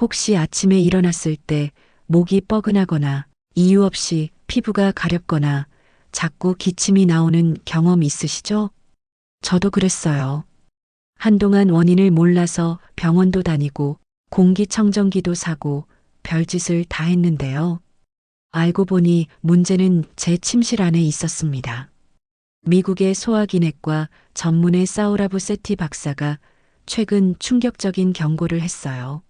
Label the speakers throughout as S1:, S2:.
S1: 혹시 아침에 일어났을 때 목이 뻐근하거나 이유 없이 피부가 가렵거나 자꾸 기침이 나오는 경험 있으시죠? 저도 그랬어요. 한동안 원인을 몰라서 병원도 다니고 공기청정기도 사고 별짓을 다 했는데요. 알고 보니 문제는 제 침실 안에 있었습니다. 미국의 소화기내과 전문의 사우라브 세티 박사가 최근 충격적인 경고를 했어요.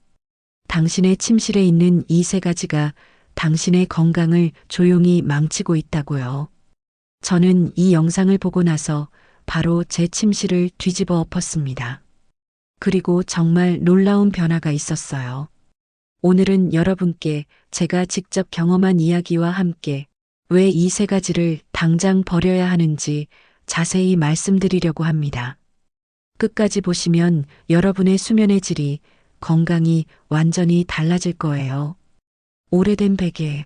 S1: 당신의 침실에 있는 이 세 가지가 당신의 건강을 조용히 망치고 있다고요. 저는 이 영상을 보고 나서 바로 제 침실을 뒤집어 엎었습니다. 그리고 정말 놀라운 변화가 있었어요. 오늘은 여러분께 제가 직접 경험한 이야기와 함께 왜 이 세 가지를 당장 버려야 하는지 자세히 말씀드리려고 합니다. 끝까지 보시면 여러분의 수면의 질이 건강이 완전히 달라질 거예요. 오래된 베개.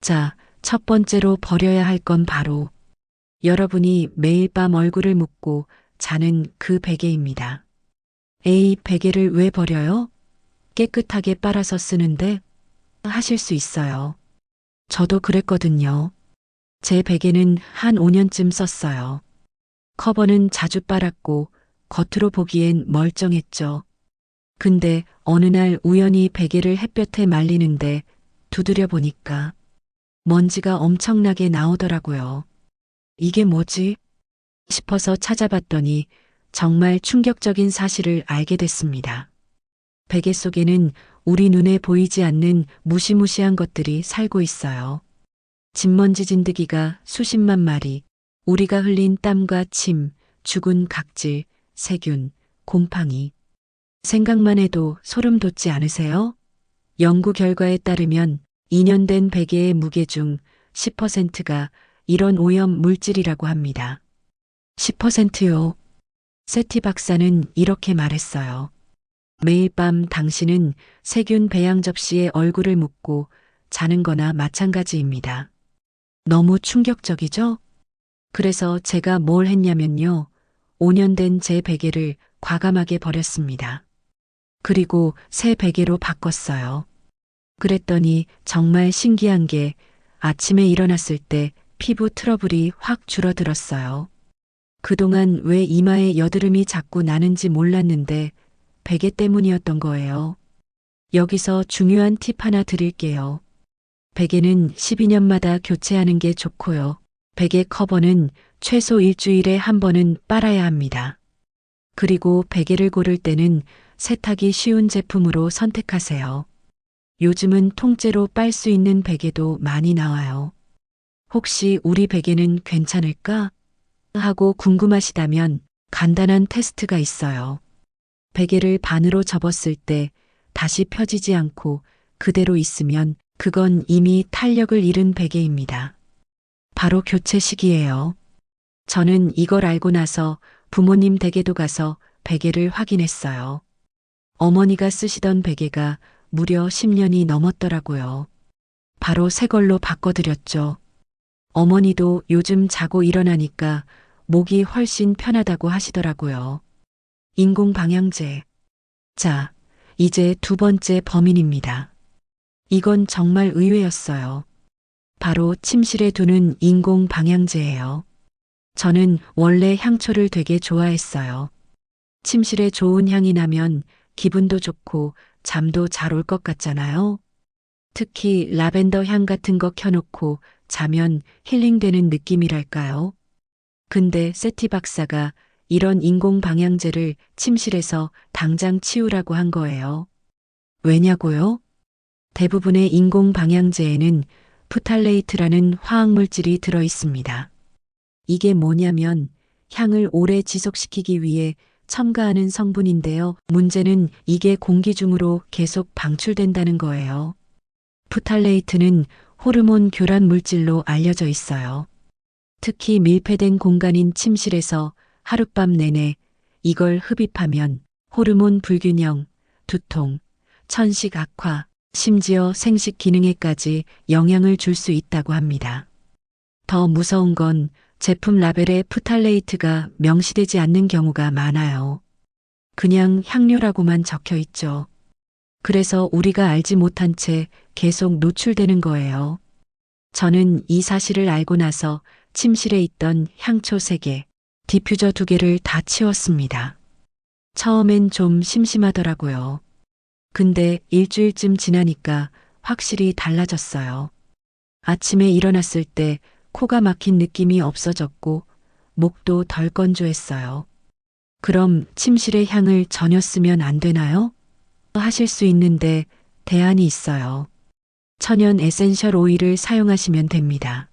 S1: 자, 첫 번째로 버려야 할 건 바로 여러분이 매일 밤 얼굴을 묶고 자는 그 베개입니다. 에이, 베개를 왜 버려요? 깨끗하게 빨아서 쓰는데 하실 수 있어요. 저도 그랬거든요. 제 베개는 한 5년쯤 썼어요. 커버는 자주 빨았고 겉으로 보기엔 멀쩡했죠. 근데 어느 날 우연히 베개를 햇볕에 말리는데 두드려 보니까 먼지가 엄청나게 나오더라고요. 이게 뭐지? 싶어서 찾아봤더니 정말 충격적인 사실을 알게 됐습니다. 베개 속에는 우리 눈에 보이지 않는 무시무시한 것들이 살고 있어요. 진먼지 진드기가 수십만 마리, 우리가 흘린 땀과 침, 죽은 각질, 세균, 곰팡이. 생각만 해도 소름 돋지 않으세요? 연구 결과에 따르면 2년 된 베개의 무게 중 10%가 이런 오염 물질이라고 합니다. 10%요. 세티 박사는 이렇게 말했어요. 매일 밤 당신은 세균 배양 접시에 얼굴을 묻고 자는 거나 마찬가지입니다. 너무 충격적이죠? 그래서 제가 뭘 했냐면요. 5년 된 제 베개를 과감하게 버렸습니다. 그리고 새 베개로 바꿨어요. 그랬더니 정말 신기한 게 아침에 일어났을 때 피부 트러블이 확 줄어들었어요. 그동안 왜 이마에 여드름이 자꾸 나는지 몰랐는데 베개 때문이었던 거예요. 여기서 중요한 팁 하나 드릴게요. 베개는 12년마다 교체하는 게 좋고요. 베개 커버는 최소 일주일에 한 번은 빨아야 합니다. 그리고 베개를 고를 때는 세탁이 쉬운 제품으로 선택하세요. 요즘은 통째로 빨 수 있는 베개도 많이 나와요. 혹시 우리 베개는 괜찮을까? 하고 궁금하시다면 간단한 테스트가 있어요. 베개를 반으로 접었을 때 다시 펴지지 않고 그대로 있으면 그건 이미 탄력을 잃은 베개입니다. 바로 교체 시기예요. 저는 이걸 알고 나서 부모님 댁에도 가서 베개를 확인했어요. 어머니가 쓰시던 베개가 무려 10년이 넘었더라고요. 바로 새 걸로 바꿔드렸죠. 어머니도 요즘 자고 일어나니까 목이 훨씬 편하다고 하시더라고요. 인공 방향제. 자, 이제 두 번째 범인입니다. 이건 정말 의외였어요. 바로 침실에 두는 인공 방향제예요. 저는 원래 향초를 되게 좋아했어요. 침실에 좋은 향이 나면 기분도 좋고 잠도 잘 올 것 같잖아요. 특히 라벤더 향 같은 거 켜놓고 자면 힐링되는 느낌이랄까요. 근데 세티 박사가 이런 인공 방향제를 침실에서 당장 치우라고 한 거예요. 왜냐고요? 대부분의 인공 방향제에는 푸탈레이트라는 화학물질이 들어 있습니다. 이게 뭐냐면 향을 오래 지속시키기 위해 첨가하는 성분인데요. 문제는 이게 공기 중으로 계속 방출된다는 거예요. 푸탈레이트는 호르몬 교란 물질로 알려져 있어요. 특히 밀폐된 공간인 침실에서 하룻밤 내내 이걸 흡입하면 호르몬 불균형, 두통, 천식 악화, 심지어 생식 기능에까지 영향을 줄 수 있다고 합니다. 더 무서운 건 제품 라벨에 푸탈레이트가 명시되지 않는 경우가 많아요. 그냥 향료라고만 적혀 있죠. 그래서 우리가 알지 못한 채 계속 노출되는 거예요. 저는 이 사실을 알고 나서 침실에 있던 향초 3개, 디퓨저 2개를 다 치웠습니다. 처음엔 좀 심심하더라고요. 근데 일주일쯤 지나니까 확실히 달라졌어요. 아침에 일어났을 때 코가 막힌 느낌이 없어졌고 목도 덜 건조했어요. 그럼 침실의 향을 전혀 쓰면 안 되나요? 하실 수 있는데 대안이 있어요. 천연 에센셜 오일을 사용하시면 됩니다.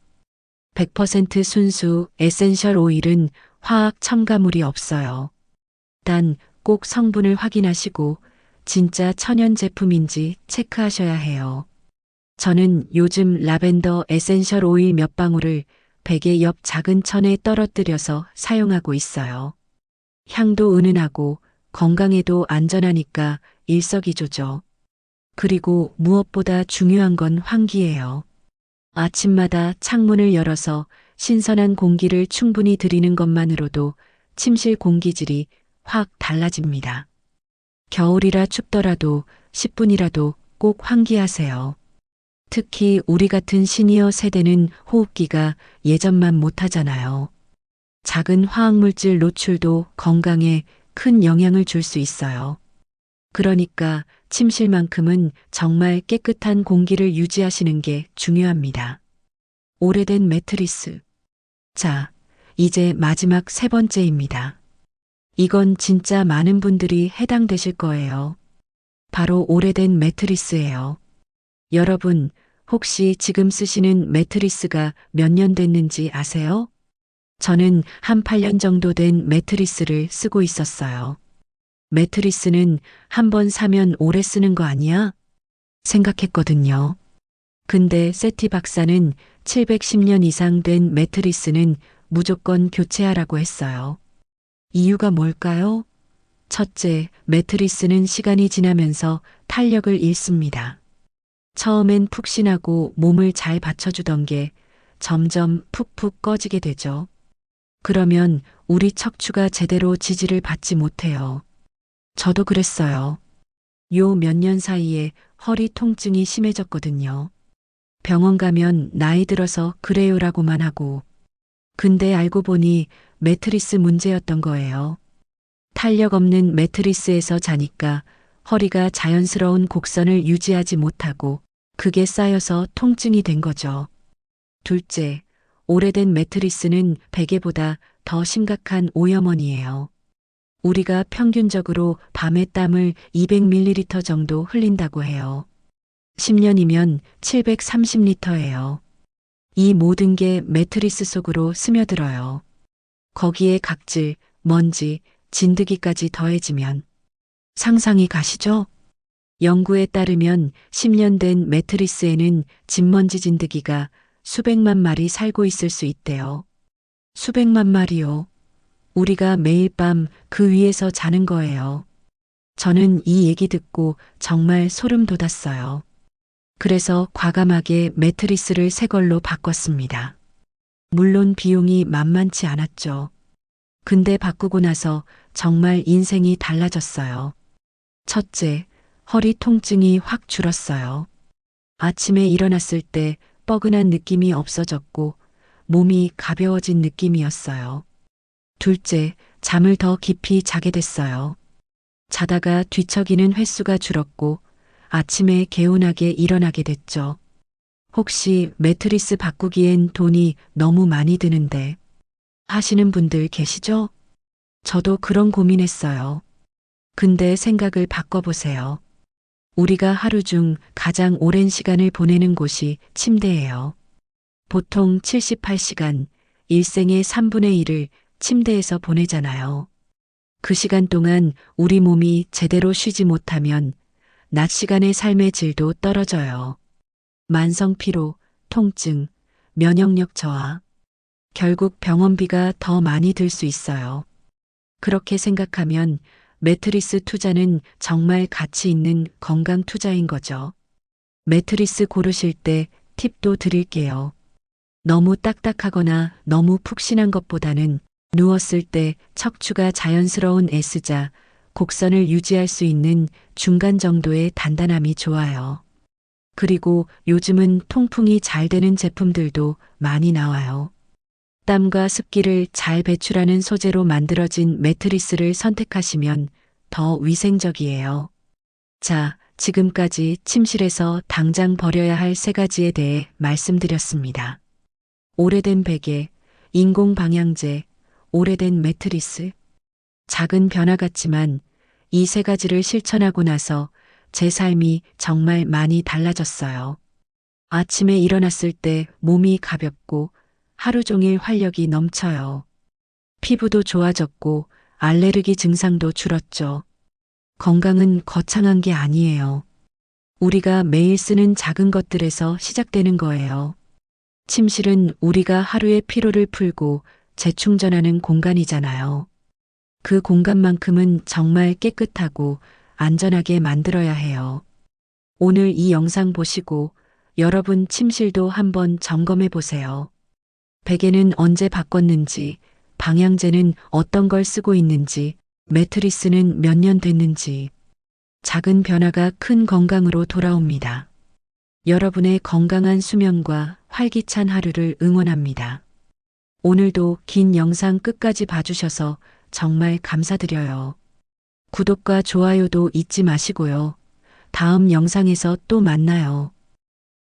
S1: 100% 순수 에센셜 오일은 화학 첨가물이 없어요. 단 꼭 성분을 확인하시고 진짜 천연 제품인지 체크하셔야 해요. 저는 요즘 라벤더 에센셜 오일 몇 방울을 베개 옆 작은 천에 떨어뜨려서 사용하고 있어요. 향도 은은하고 건강에도 안전하니까 일석이조죠. 그리고 무엇보다 중요한 건 환기예요. 아침마다 창문을 열어서 신선한 공기를 충분히 들이는 것만으로도 침실 공기질이 확 달라집니다. 겨울이라 춥더라도 10분이라도 꼭 환기하세요. 특히 우리 같은 시니어 세대는 호흡기가 예전만 못하잖아요. 작은 화학물질 노출도 건강에 큰 영향을 줄 수 있어요. 그러니까 침실만큼은 정말 깨끗한 공기를 유지하시는 게 중요합니다. 오래된 매트리스. 자, 이제 마지막 세 번째입니다. 이건 진짜 많은 분들이 해당되실 거예요. 바로 오래된 매트리스예요. 여러분, 혹시 지금 쓰시는 매트리스가 몇 년 됐는지 아세요? 저는 한 8년 정도 된 매트리스를 쓰고 있었어요. 매트리스는 한 번 사면 오래 쓰는 거 아니야? 생각했거든요. 근데 세티 박사는 710년 이상 된 매트리스는 무조건 교체하라고 했어요. 이유가 뭘까요? 첫째, 매트리스는 시간이 지나면서 탄력을 잃습니다. 처음엔 푹신하고 몸을 잘 받쳐주던 게 점점 푹푹 꺼지게 되죠. 그러면 우리 척추가 제대로 지지를 받지 못해요. 저도 그랬어요. 요 몇 년 사이에 허리 통증이 심해졌거든요. 병원 가면 나이 들어서 그래요라고만 하고. 근데 알고 보니 매트리스 문제였던 거예요. 탄력 없는 매트리스에서 자니까 허리가 자연스러운 곡선을 유지하지 못하고 그게 쌓여서 통증이 된 거죠. 둘째, 오래된 매트리스는 베개보다 더 심각한 오염원이에요. 우리가 평균적으로 밤에 땀을 200ml 정도 흘린다고 해요. 10년이면 730리터예요. 이 모든 게 매트리스 속으로 스며들어요. 거기에 각질, 먼지, 진드기까지 더해지면 상상이 가시죠? 연구에 따르면 10년 된 매트리스에는 진먼지 진드기가 수백만 마리 살고 있을 수 있대요. 수백만 마리요. 우리가 매일 밤 그 위에서 자는 거예요. 저는 이 얘기 듣고 정말 소름 돋았어요. 그래서 과감하게 매트리스를 새 걸로 바꿨습니다. 물론 비용이 만만치 않았죠. 근데 바꾸고 나서 정말 인생이 달라졌어요. 첫째, 허리 통증이 확 줄었어요. 아침에 일어났을 때 뻐근한 느낌이 없어졌고 몸이 가벼워진 느낌이었어요. 둘째, 잠을 더 깊이 자게 됐어요. 자다가 뒤척이는 횟수가 줄었고 아침에 개운하게 일어나게 됐죠. 혹시 매트리스 바꾸기엔 돈이 너무 많이 드는데 하시는 분들 계시죠? 저도 그런 고민했어요. 근데 생각을 바꿔보세요. 우리가 하루 중 가장 오랜 시간을 보내는 곳이 침대예요. 보통 78시간, 일생의 3분의 1을 침대에서 보내잖아요. 그 시간 동안 우리 몸이 제대로 쉬지 못하면 낮 시간의 삶의 질도 떨어져요. 만성 피로, 통증, 면역력 저하. 결국 병원비가 더 많이 들 수 있어요. 그렇게 생각하면 매트리스 투자는 정말 가치 있는 건강 투자인 거죠. 매트리스 고르실 때 팁도 드릴게요. 너무 딱딱하거나 너무 푹신한 것보다는 누웠을 때 척추가 자연스러운 S자, 곡선을 유지할 수 있는 중간 정도의 단단함이 좋아요. 그리고 요즘은 통풍이 잘 되는 제품들도 많이 나와요. 땀과 습기를 잘 배출하는 소재로 만들어진 매트리스를 선택하시면 더 위생적이에요. 자, 지금까지 침실에서 당장 버려야 할 세 가지에 대해 말씀드렸습니다. 오래된 베개, 인공 방향제, 오래된 매트리스. 작은 변화 같지만 이 세 가지를 실천하고 나서 제 삶이 정말 많이 달라졌어요. 아침에 일어났을 때 몸이 가볍고 하루 종일 활력이 넘쳐요. 피부도 좋아졌고 알레르기 증상도 줄었죠. 건강은 거창한 게 아니에요. 우리가 매일 쓰는 작은 것들에서 시작되는 거예요. 침실은 우리가 하루의 피로를 풀고 재충전하는 공간이잖아요. 그 공간만큼은 정말 깨끗하고 안전하게 만들어야 해요. 오늘 이 영상 보시고 여러분 침실도 한번 점검해 보세요. 베개는 언제 바꿨는지, 방향제는 어떤 걸 쓰고 있는지, 매트리스는 몇 년 됐는지, 작은 변화가 큰 건강으로 돌아옵니다. 여러분의 건강한 수면과 활기찬 하루를 응원합니다. 오늘도 긴 영상 끝까지 봐주셔서 정말 감사드려요. 구독과 좋아요도 잊지 마시고요. 다음 영상에서 또 만나요.